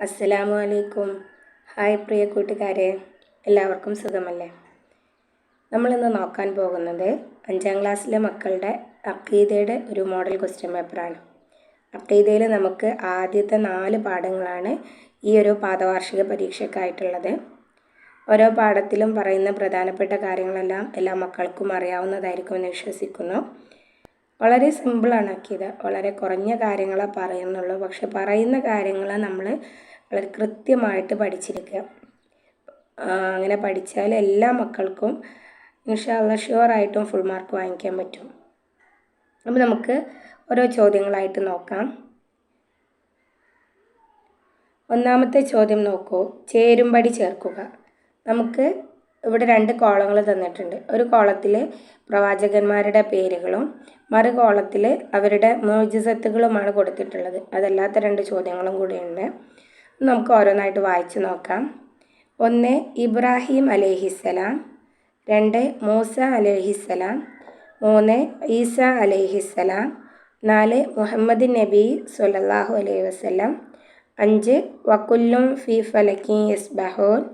അസ്സലാമു അലൈക്കും ഹായ് പ്രിയ കൂട്ടുകാരെ എല്ലാവർക്കും സുഖമല്ലേ? നമ്മളിന്ന് നോക്കാൻ പോകുന്നത് അഞ്ചാം ക്ലാസ്സിലെ മക്കളുടെ അക്കീതയുടെ ഒരു മോഡൽ ക്വസ്റ്റ്യൻ പേപ്പറാണ് അക്കീതയിൽ നമുക്ക് ആദ്യത്തെ നാല് പാഠങ്ങളാണ് ഈ ഒരു പാദവാർഷിക പരീക്ഷയ്ക്കായിട്ടുള്ളത്. ഓരോ പാഠത്തിലും പറയുന്ന പ്രധാനപ്പെട്ട കാര്യങ്ങളെല്ലാം എല്ലാ മക്കൾക്കും അറിയാവുന്നതായിരിക്കുമെന്ന് വിശ്വസിക്കുന്നു. വളരെ സിമ്പിളാണ് ആക്കിയത് വളരെ കുറഞ്ഞ കാര്യങ്ങളെ പറയുന്നുള്ളൂ. പക്ഷെ പറയുന്ന കാര്യങ്ങൾ നമ്മൾ വളരെ കൃത്യമായിട്ട് പഠിച്ചിരിക്കുക. അങ്ങനെ പഠിച്ചാൽ എല്ലാ മക്കൾക്കും ഇൻഷാല്ല ഷുവറായിട്ടും ഫുൾ മാർക്ക് വാങ്ങിക്കാൻ പറ്റും. അപ്പോൾ നമുക്ക് ഓരോ ചോദ്യങ്ങളായിട്ട് നോക്കാം. ഒന്നാമത്തെ ചോദ്യം നോക്കൂ. ചേരുംപടി ചേർക്കുക. നമുക്ക് ഇവിടെ രണ്ട് കോളങ്ങൾ തന്നിട്ടുണ്ട്. ഒരു കോളത്തിൽ പ്രവാചകന്മാരുടെ പേരുകളും മറു കോളത്തിൽ അവരുടെ മോജിസത്തുകളുമാണ് കൊടുത്തിട്ടുള്ളത്. അതല്ലാത്ത രണ്ട് ചോദ്യങ്ങളും കൂടിയുണ്ട്. നമുക്ക് ഓരോന്നായിട്ട് വായിച്ചു നോക്കാം. ഒന്ന് ഇബ്രാഹിം അലൈഹിസ്സലാം. രണ്ട് മൂസ അലൈഹിസ്സലാം. മൂന്ന് ഈസ അലൈഹിസ്സലാം. നാല് മുഹമ്മദ് നബി സല്ലല്ലാഹു അലൈഹി വസല്ലം. അഞ്ച് വക്കുല്ലും ഫി ഫലക്കി യസ്ബഹൂൻ.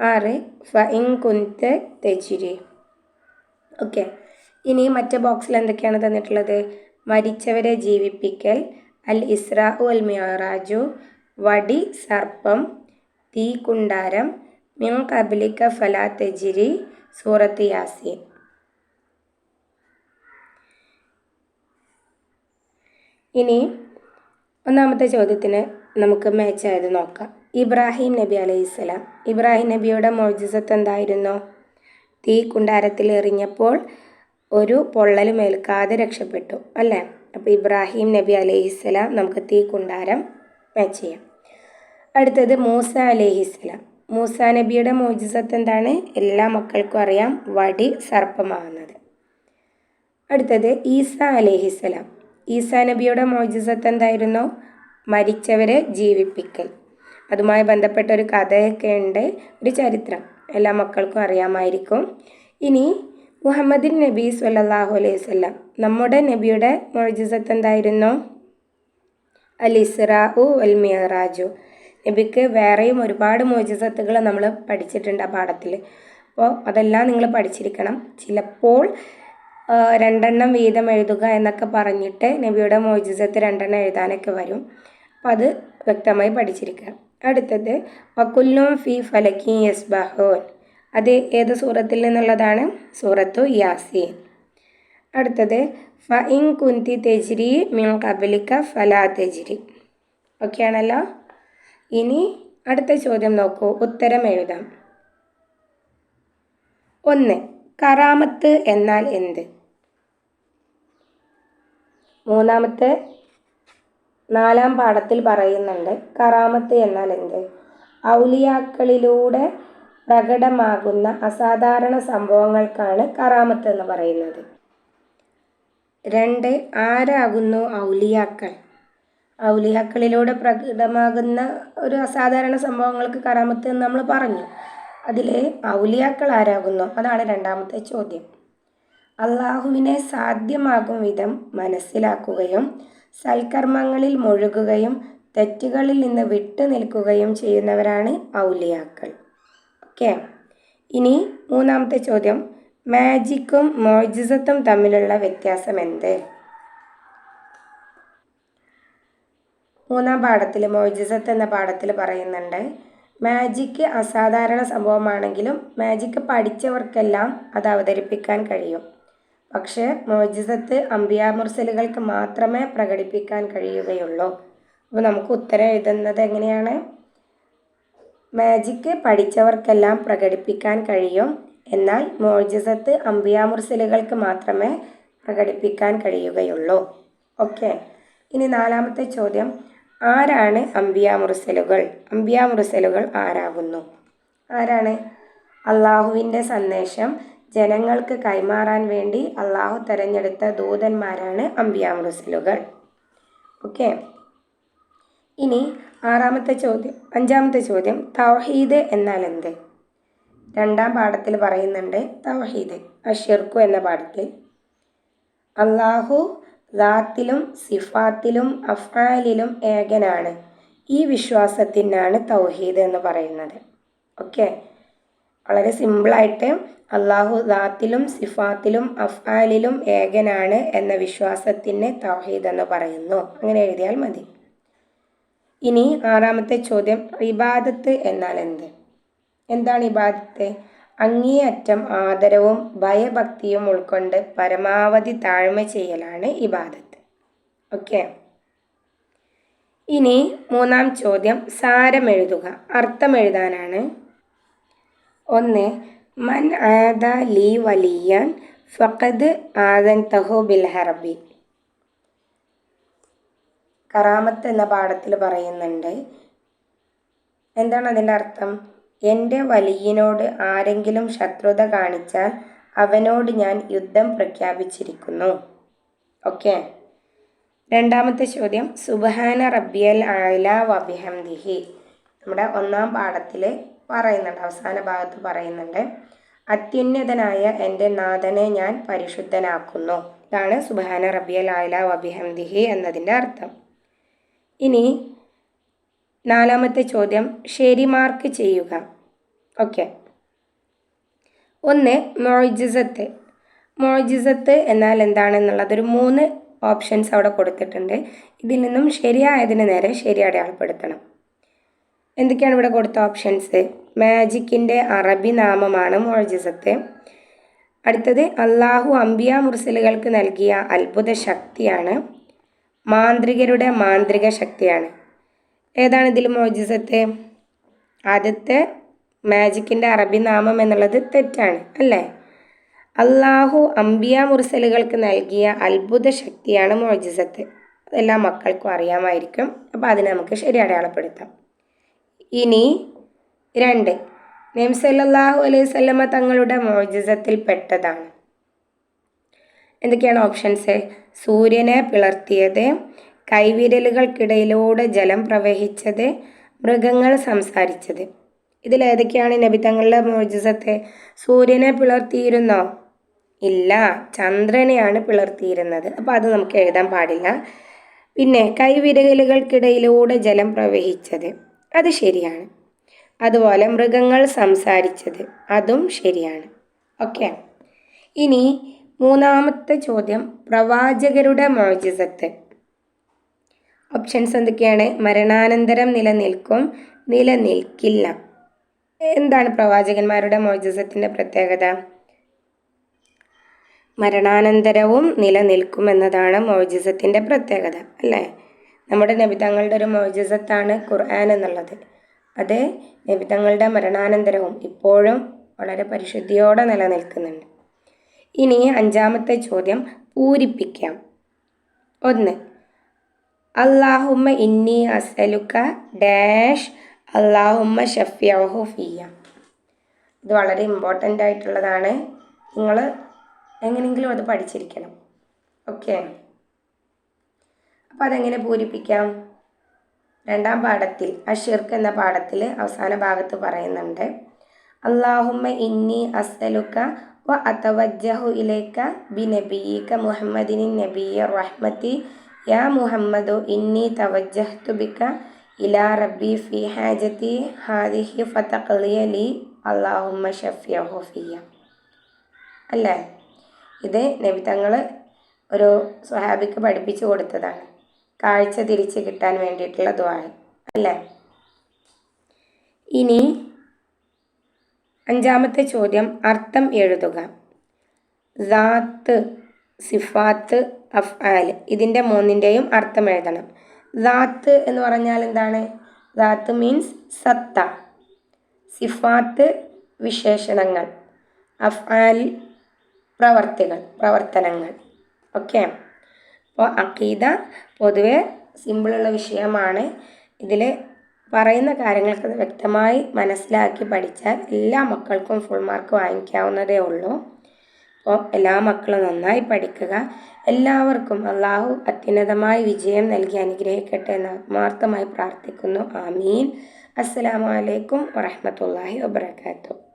ആറ് ഫ ഇൻ കുന്ത് തെജിരി. ഓക്കെ. ഇനി മറ്റേ ബോക്സിൽ എന്തൊക്കെയാണ് തന്നിട്ടുള്ളത്? മരിച്ചവരെ ജീവിപ്പിക്കൽ അൽ ഇസ്രാ അൽ മിയറാജു വടി സർപ്പം തീ കുണ്ടാരം മിൻ കബിലിക്ക ഫലാ തെജിരി സൂറത്ത് യാസീൻ. ഇനി ഒന്നാമത്തെ ചോദ്യത്തിന് നമുക്ക് മാച്ചായത് നോക്കാം. ഇബ്രാഹിം നബി അലൈഹിസ്സലാം ഇബ്രാഹിം നബിയുടെ മോജിസത്ത് എന്തായിരുന്നു തീ കുണ്ടാരത്തിൽ എറിഞ്ഞപ്പോൾ ഒരു പൊള്ളലും ഏൽക്കാതെ രക്ഷപ്പെട്ടു അല്ലേ? അപ്പോൾ ഇബ്രാഹിം നബി അലഹിസ്സലാം നമുക്ക് തീ കുണ്ടാരം മാച്ച് ചെയ്യാം. അടുത്തത് മൂസ അലഹിസ്സലാം മൂസ നബിയുടെ മോജിസത്ത് എന്താണ്? എല്ലാ മക്കൾക്കും അറിയാം വടി സർപ്പമാകുന്നത് അടുത്തത് ഈസ അലഹിസ്സലാം ഈസ നബിയുടെ മോജിസത്ത് എന്തായിരുന്നു? മരിച്ചവരെ ജീവിപ്പിക്കൽ. അതുമായി ബന്ധപ്പെട്ട ഒരു കഥയൊക്കെ ഉണ്ട്. ഒരു ചരിത്രം. എല്ലാ മക്കൾക്കും അറിയാമായിരിക്കും. ഇനി മുഹമ്മദിൻ നബി സല്ലാഹു അലൈഹി വസല്ലം. നമ്മുടെ നബിയുടെ മോജിസത്ത് എന്തായിരുന്നു അൽ ഇസ്രാഉ അൽ മിയറാജു നബിക്ക് വേറെയും ഒരുപാട് മോജിസത്തുകൾ നമ്മൾ പഠിച്ചിട്ടുണ്ട് ആ പാഠത്തിൽ. അപ്പോൾ അതെല്ലാം നിങ്ങൾ പഠിച്ചിരിക്കണം. ചിലപ്പോൾ രണ്ടെണ്ണം വീതം എഴുതുക എന്നൊക്കെ പറഞ്ഞിട്ട് നബിയുടെ മോജിസത്ത് രണ്ടെണ്ണം എഴുതാനൊക്കെ വരും. അപ്പോൾ അത് വ്യക്തമായി പഠിച്ചിരിക്കണം അടുത്തത് വക്കുല്ലും ഫി ഫലക്കി യസ്ബഹോൻ. അത് ഏത് സൂറത്തിൽ നിന്നുള്ളതാണ്? സൂറത്തു യാസീൻ. അടുത്തത് ഫ ഇൻ കുന്തി തെജിരി മിൻ കബലിക്ക ഫലാ തെജിരി. ഓക്കെ ആണല്ലോ ഇനി അടുത്ത ചോദ്യം നോക്കൂ. ഉത്തരം എഴുതാം. ഒന്ന് കറാമത്ത് എന്നാൽ എന്ത്? മൂന്നാമത്തെ നാലാം പാഠത്തിൽ പറയുന്നുണ്ട് കറാമത്ത് എന്നാൽ എന്ത്? ഔലിയാക്കളിലൂടെ പ്രകടമാകുന്ന അസാധാരണ സംഭവങ്ങൾക്കാണ് കറാമത്ത് എന്ന് പറയുന്നത്. രണ്ട് ആരാകുന്നു ഔലിയാക്കൾ? ഔലിയാക്കളിലൂടെ പ്രകടമാകുന്ന ഒരു അസാധാരണ സംഭവങ്ങൾക്ക് കറാമത്ത് എന്ന് നമ്മൾ പറഞ്ഞു. അതിൽ ഔലിയാക്കൾ ആരാകുന്നു? അതാണ് രണ്ടാമത്തെ ചോദ്യം. അള്ളാഹുവിനെ സാധ്യമാകും വിധം മനസ്സിലാക്കുകയും സൽക്കർമ്മങ്ങളിൽ മുഴുകുകയും തെറ്റുകളിൽ നിന്ന് വിട്ടു നിൽക്കുകയും ചെയ്യുന്നവരാണ് ഔലിയാക്കൾ. ഓക്കെ. ഇനി മൂന്നാമത്തെ ചോദ്യം. മാജിക്കും മോജിസത്തും തമ്മിലുള്ള വ്യത്യാസം എന്ത് മൂന്നാം പാഠത്തിൽ മോജിസത്ത് എന്ന പാഠത്തിൽ പറയുന്നുണ്ട്. മാജിക്ക് അസാധാരണ സംഭവമാണെങ്കിലും മാജിക്ക് പഠിച്ചവർക്കെല്ലാം അത് അവതരിപ്പിക്കാൻ കഴിയും. പക്ഷേ മോജിസത്ത് അംബിയാ മുർസലുകൾക്ക് മാത്രമേ പ്രകടിപ്പിക്കാൻ കഴിയുകയുള്ളൂ. അപ്പോൾ നമുക്ക് ഉത്തരം എഴുതുന്നത് എങ്ങനെയാണ്? മാജിക്ക് പഠിച്ചവർക്കെല്ലാം പ്രകടിപ്പിക്കാൻ കഴിയും. എന്നാൽ മോർജസത്ത് അമ്പിയാമുർസലുകൾക്ക് മാത്രമേ പ്രകടിപ്പിക്കാൻ കഴിയുകയുള്ളൂ. ഓക്കെ. ഇനി നാലാമത്തെ ചോദ്യം. ആരാണ് അംബിയാ മുർസലുകൾ ആരാകുന്നു? ആരാണ്? അള്ളാഹുവിന്റെ സന്ദേശം ജനങ്ങൾക്ക് കൈമാറാൻ വേണ്ടി അള്ളാഹു തിരഞ്ഞെടുത്ത ദൂതന്മാരാണ് അംബിയാ മുർസലുകൾ ഓക്കെ. ഇനി ആറാമത്തെ ചോദ്യം അഞ്ചാമത്തെ ചോദ്യം തൗഹീദ് എന്നാൽ എന്ത്? രണ്ടാം പാഠത്തിൽ പറയുന്നുണ്ട് തൗഹീദ് അഷിർക്കു എന്ന പാഠത്തിൽ. അള്ളാഹു ദാത്തിലും സിഫാത്തിലും അഫാലിലും ഏകനാണ്. ഈ വിശ്വാസത്തിനാണ് തൗഹീദ് എന്ന് പറയുന്നത്. ഓക്കെ? വളരെ സിമ്പിളായിട്ട് അള്ളാഹു ദാത്തിലും സിഫാത്തിലും അഫ്ആലിലും ഏകനാണ് എന്ന വിശ്വാസത്തിന് തൗഹീദ് എന്ന് പറയുന്നു. അങ്ങനെ എഴുതിയാൽ മതി. ഇനി ആറാമത്തെ ചോദ്യം ഇബാദത്ത് എന്നാൽ എന്ത്? എന്താണ് ഇബാദത്ത്? അങ്ങേയറ്റം ആദരവും ഭയഭക്തിയും ഉൾക്കൊണ്ട് പരമാവധി താഴ്മ ചെയ്യലാണ് ഇബാദത്ത്. ഓക്കെ. ഇനി മൂന്നാം ചോദ്യം സാരം എഴുതുക. അർത്ഥം എഴുതാനാണ്. ഒന്ന് മൻ ആദ ലീ വലിയൻ ഫഖദ് ആദൻ തഹു ബിൽ ഹറബി. കറാമത്ത് എന്ന പാഠത്തിൽ പറയുന്നുണ്ട്. എന്താണ് അതിന്റെ അർത്ഥം? എന്റെ വലിയനോട് ആരെങ്കിലും ശത്രുത കാണിച്ചാൽ അവനോട് ഞാൻ യുദ്ധം പ്രഖ്യാപിച്ചിരിക്കുന്നു. ഓക്കെ. രണ്ടാമത്തെ ചോദ്യം. സുബഹാന റബ്ബിയൽ ആല വബിഹംദിഹി. നമ്മുടെ ഒന്നാം പാഠത്തിൽ പറയുന്നുണ്ട് അവസാന ഭാഗത്ത് പറയുന്നുണ്ട്. അത്യുന്നതനായ എന്റെ നാഥനെ ഞാൻ പരിശുദ്ധനാക്കുന്നു. ഇതാണ് സുബഹാന റബ്ബിയൽ ആല വബിഹംദിഹി എന്നതിന്റെ അർത്ഥം. ഇനി നാലാമത്തെ ചോദ്യം ശരി മാർക്ക് ചെയ്യുക. ഓക്കെ ഒന്ന് മോജിസത്ത് മോജിസത്ത് എന്നാൽ എന്താണെന്നുള്ളത് ഒരു മൂന്ന് ഓപ്ഷൻസ് അവിടെ കൊടുത്തിട്ടുണ്ട്. ഇതിൽ നിന്നും ശരിയായതിന് നേരെ ശരി അടയാളപ്പെടുത്തണം. എന്തൊക്കെയാണ് ഇവിടെ കൊടുത്ത ഓപ്ഷൻസ് മാജിക്കിന്റെ അറബി നാമമാണ് മോജിസത്ത് അടുത്തത് അള്ളാഹു അംബിയ മുർസലുകൾക്ക് നൽകിയ അത്ഭുത ശക്തിയാണ്. മാന്ത്രികരുടെ മാന്ത്രിക ശക്തിയാണ്. ഏതാണ് ഇതിൽ മോജിസത്തെ ആദ്യത്തെ മാജിക്കിന്റെ അറബി നാമം എന്നുള്ളത് തെറ്റാണ് അല്ലേ? അള്ളാഹു അംബിയ മുർസലുകൾക്ക് നൽകിയ അത്ഭുത ശക്തിയാണ് മോജിസത്ത് അതെല്ലാം മക്കൾക്കും അറിയാമായിരിക്കും. അപ്പോൾ അതിനെ നമുക്ക് ശരി അടയാളപ്പെടുത്താം. ഇനി രണ്ട്. നെം സല്ലാഹു അലൈഹി സ്വല്ലമ്മ തങ്ങളുടെ മോജിസത്തിൽ പെട്ടതാണ്. എന്തൊക്കെയാണ് ഓപ്ഷൻസ് സൂര്യനെ പിളർത്തിയത് കൈവിരലുകൾക്കിടയിലൂടെ ജലം പ്രവഹിച്ചത് മൃഗങ്ങൾ സംസാരിച്ചത്. ഇതിലേതൊക്കെയാണ് നബി തങ്ങളുടെ മോജസത്തെ സൂര്യനെ പിളർത്തിയിരുന്നോ? ഇല്ല ചന്ദ്രനെയാണ് പിളർത്തിയിരുന്നത്. അപ്പോൾ അത് നമുക്ക് എഴുതാൻ പാടില്ല. പിന്നെ കൈവിരലുകൾക്കിടയിലൂടെ ജലം പ്രവഹിച്ചത് അത് ശരിയാണ്. അതുപോലെ മൃഗങ്ങൾ സംസാരിച്ചത് അതും ശരിയാണ്. ഓക്കെ ഇനി മൂന്നാമത്തെ ചോദ്യം പ്രവാചകരുടെ മോചിസത്ത് ഓപ്ഷൻസ് എന്തൊക്കെയാണ്? മരണാനന്തരം നിലനിൽക്കും നിലനിൽക്കില്ല. എന്താണ് പ്രവാചകന്മാരുടെ മോചസത്തിന്റെ പ്രത്യേകത? മരണാനന്തരവും നിലനിൽക്കും എന്നതാണ് മോജിസത്തിന്റെ പ്രത്യേകത അല്ലേ? നമ്മുടെ നബിതങ്ങളുടെ ഒരു മോചിസത്താണ് ഖുർആൻ എന്നുള്ളത്. അത് നബിതങ്ങളുടെ മരണാനന്തരവും ഇപ്പോഴും വളരെ പരിശുദ്ധിയോടെ നിലനിൽക്കുന്നുണ്ട്. ഇനി അഞ്ചാമത്തെ ചോദ്യം പൂരിപ്പിക്കാം. ഒന്ന് അള്ളാഹുമ്മ ഇന്നി അസലുക്ക ഡാഷ് അള്ളാഹുമ്മ ഷഫിയാഹു ഫിയ. ഇത് വളരെ ഇമ്പോർട്ടന്റ് ആയിട്ടുള്ളതാണ്. നിങ്ങൾ എങ്ങനെയെങ്കിലും അത് പഠിച്ചിരിക്കണം. ഓക്കെ അപ്പോൾ അതെങ്ങനെ പൂരിപ്പിക്കാം? രണ്ടാം പാഠത്തിൽ അഷിർക്ക് എന്ന പാഠത്തിൽ അവസാന ഭാഗത്ത് പറയുന്നുണ്ട്. അള്ളാഹുമ്മ ഇന്നി അസലുക്ക വ അതവജ്ജഹു ഇലേക്ക ബി നബിയിക്ക മുഹമ്മദിൻ നബിയ റഹ്മത്തി. യാ മുഹമ്മദു ഇന്നി തവജ്ജഹ്തു ബിക്ക ഇലാ റബ്ബി ഫി ഹാജത്തി. ഹാദിഹി ഫതഖ്ലിയ ലി അള്ളാഹുമ്മ ഷഫിയഹു ഫിയ. അല്ലേ? ഇത് നബി തങ്ങൾ ഒരു സ്വഹാബിക്ക് പഠിപ്പിച്ചു കൊടുത്തതാണ്. കാഴ്ച തിരിച്ച് കിട്ടാൻ വേണ്ടിയിട്ടുള്ള ദ്വായ അല്ലേ? ഇനി അഞ്ചാമത്തെ ചോദ്യം അർത്ഥം എഴുതുക. ദാത്ത് സിഫാത്ത് അഫ്ആൽ ഇതിന്റെ മൂന്നിന്റെയും അർത്ഥം എഴുതണം. ദാത്ത് എന്ന് പറഞ്ഞാൽ എന്താണ്? ദാത്ത് മീൻസ് സത്ത. സിഫാത്ത് വിശേഷണങ്ങൾ. അഫ്ആൽ പ്രവർത്തികൾ പ്രവർത്തനങ്ങൾ. ഓക്കെ? അപ്പോൾ അക്കീദ പൊതുവെ സിമ്പിളുള്ള വിഷയമാണ്. ഇതിൽ പറയുന്ന കാര്യങ്ങൾക്ക് വ്യക്തമായി മനസ്സിലാക്കി പഠിച്ചാൽ എല്ലാ മക്കൾക്കും ഫുൾ മാർക്ക് വാങ്ങിക്കാവുന്നതേ ഉള്ളൂ. അപ്പോൾ എല്ലാ മക്കളും നന്നായി പഠിക്കുക. എല്ലാവർക്കും അള്ളാഹു അത്യുന്നതമായി വിജയം നൽകി അനുഗ്രഹിക്കട്ടെ എന്ന് ആത്മാർത്ഥമായി പ്രാർത്ഥിക്കുന്നു. ആമീൻ. അസ്സലാമു അലൈക്കും വറഹമത്തല്ലാഹി വബർക്കാത്തു